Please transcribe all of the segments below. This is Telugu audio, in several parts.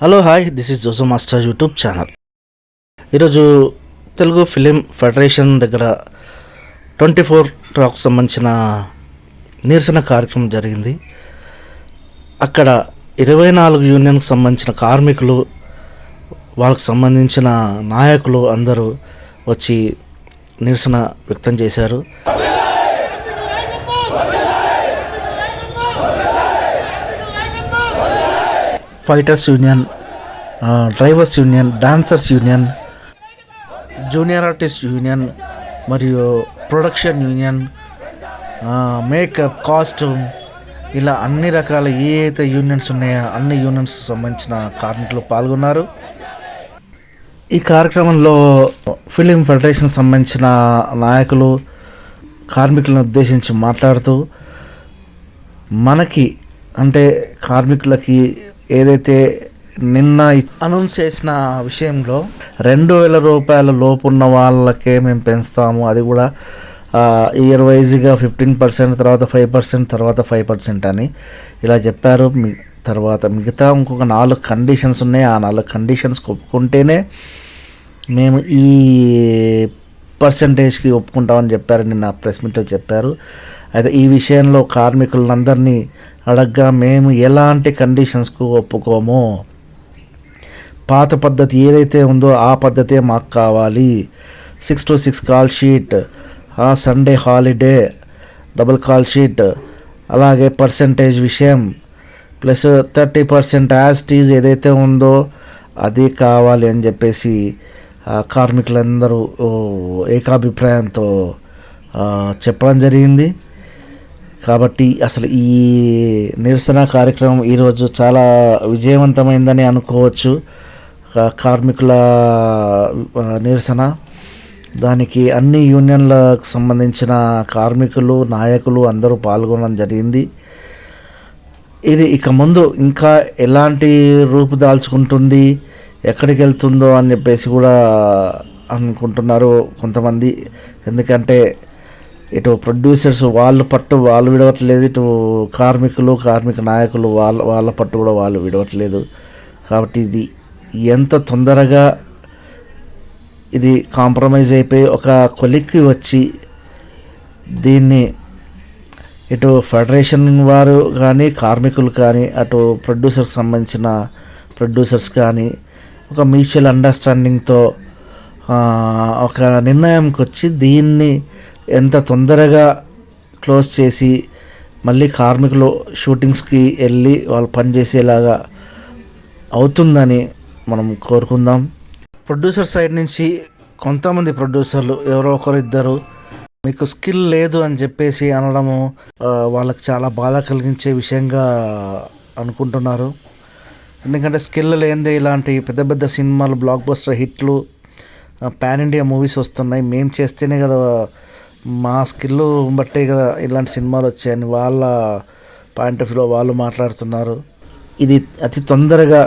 హలో హాయ్ దిస్ ఇస్ జోసో మాస్టర్ యూట్యూబ్ ఛానల్. ఈరోజు తెలుగు ఫిలిం ఫెడరేషన్ దగ్గర ట్వంటీ ఫోర్ టాక్ సంబంధించిన నిరసన కార్యక్రమం జరిగింది. అక్కడ ఇరవై నాలుగు యూనియన్కి సంబంధించిన కార్మికులు వాళ్ళకి సంబంధించిన నాయకులు అందరూ వచ్చి నిరసన వ్యక్తం చేశారు. Fighters union drivers union dancers union junior artist union మరియు ప్రొడక్షన్ యూనియన్ మేకప్ కాస్ట్యూమ్ ఇలా అన్ని రకాల ఏ అయితే యూనియన్స్ ఉన్నాయో అన్ని యూనియన్స్ సంబంధించిన కార్మికులు పాల్గొన్నారు. ఈ కార్యక్రమంలో ఫిలిం ఫెడరేషన్ సంబంధించిన నాయకులు కార్మికులను ఉద్దేశించి మాట్లాడుతూ మనకి అంటే కార్మికులకి ఏదైతే నిన్న అనౌన్స్ చేసిన విషయంలో రెండు వేల రూపాయల లోపు ఉన్న వాళ్ళకే మేము పెంచుతాము. అది కూడా ఇయర్ వైజ్గా ఫిఫ్టీన్ పర్సెంట్ తర్వాత ఫైవ్ పర్సెంట్ తర్వాత ఫైవ్ పర్సెంట్ అని ఇలా చెప్పారు. మీ తర్వాత మిగతా ఇంకొక నాలుగు కండిషన్స్ ఉన్నాయి. ఆ నాలుగు కండిషన్స్ ఒప్పుకుంటేనే మేము ఈ పర్సంటేజ్కి ఒప్పుకుంటామని చెప్పారు. నిన్న ప్రెస్ మీట్లో చెప్పారు. అయితే ఈ విషయంలో కార్మికులందరినీ అడగ్గా మేము ఎలాంటి కండిషన్స్కు ఒప్పుకోము? పాత పద్ధతి ఏదైతే ఉందో ఆ పద్ధతే మాకు కావాలి. Six to six call sheet ఆ Sunday holiday double call sheet అలాగే పర్సంటేజ్ విషయం plus thirty percent as is ఏదైతే ఉందో అది కావాలి అని చెప్పేసి కార్మికులందరూ ఏకాభిప్రాయంతో చెప్పడం జరిగింది. కాబట్టి అసలు ఈ నిరసన కార్యక్రమం ఈరోజు చాలా విజయవంతమైందని అనుకోవచ్చు. కార్మికుల నిరసన. దానికి అన్ని యూనియన్లకు సంబంధించిన కార్మికులు నాయకులు అందరూ పాల్గొనడం జరిగింది. ఇది ఇక ముందు ఇంకా ఎలాంటి రూపు దాల్చుకుంటుంది ఎక్కడికి వెళ్తుందో అని చెప్పేసి కూడా అనుకుంటున్నారు కొంతమంది. ఎందుకంటే ఇటు ప్రొడ్యూసర్స్ వాళ్ళ పట్టు వాళ్ళు విడవట్లేదు. ఇటు కార్మికులు కార్మిక నాయకులు వాళ్ళ వాళ్ళ పట్టు కూడా వాళ్ళు విడవట్లేదు. కాబట్టి ఇది ఎంత తొందరగా ఇది కాంప్రమైజ్ అయిపోయి ఒక కొలిక్కి వచ్చి దీన్ని ఇటు ఫెడరేషన్ వారు కానీ కార్మికులు కానీ అటు ప్రొడ్యూసర్కి సంబంధించిన ప్రొడ్యూసర్స్ కానీ ఒక మ్యూచువల్ అండర్స్టాండింగ్తో ఒక నిర్ణయంకి వచ్చి దీన్ని ఎంత తొందరగా క్లోజ్ చేసి మళ్ళీ కార్మికులు షూటింగ్స్కి వెళ్ళి వాళ్ళు పనిచేసేలాగా అవుతుందని మనం కోరుకుందాం. ప్రొడ్యూసర్ సైడ్ నుంచి కొంతమంది ప్రొడ్యూసర్లు ఎవరో ఒకరు ఇద్దరు మీకు స్కిల్ లేదు అని చెప్పేసి అనడము వాళ్ళకి చాలా బాధ కలిగించే విషయంగా అనుకుంటున్నారు. ఎందుకంటే స్కిల్ లేనిదే ఇలాంటి పెద్ద పెద్ద సినిమాలు బ్లాక్ బస్టర్ హిట్లు పాన్ ఇండియా మూవీస్ వస్తున్నాయి. మేము చేస్తేనే కదా మా స్కిల్ బట్టే కదా ఇలాంటి సినిమాలు వచ్చాయని వాళ్ళ పాయింట్ ఆఫ్ వ్యూలో వాళ్ళు మాట్లాడుతున్నారు. ఇది అతి తొందరగా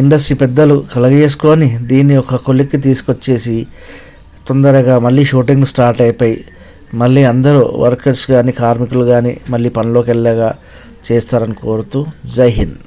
ఇండస్ట్రీ పెద్దలు కలగజేసుకొని దీన్ని ఒక కొలిక్కి తీసుకొచ్చేసి తొందరగా మళ్ళీ షూటింగ్ స్టార్ట్ అయిపోయి మళ్ళీ అందరూ వర్కర్స్ కానీ కార్మికులు కానీ మళ్ళీ పనిలోకి వెళ్ళగా చేస్తారని కోరుతూ జై హింద్.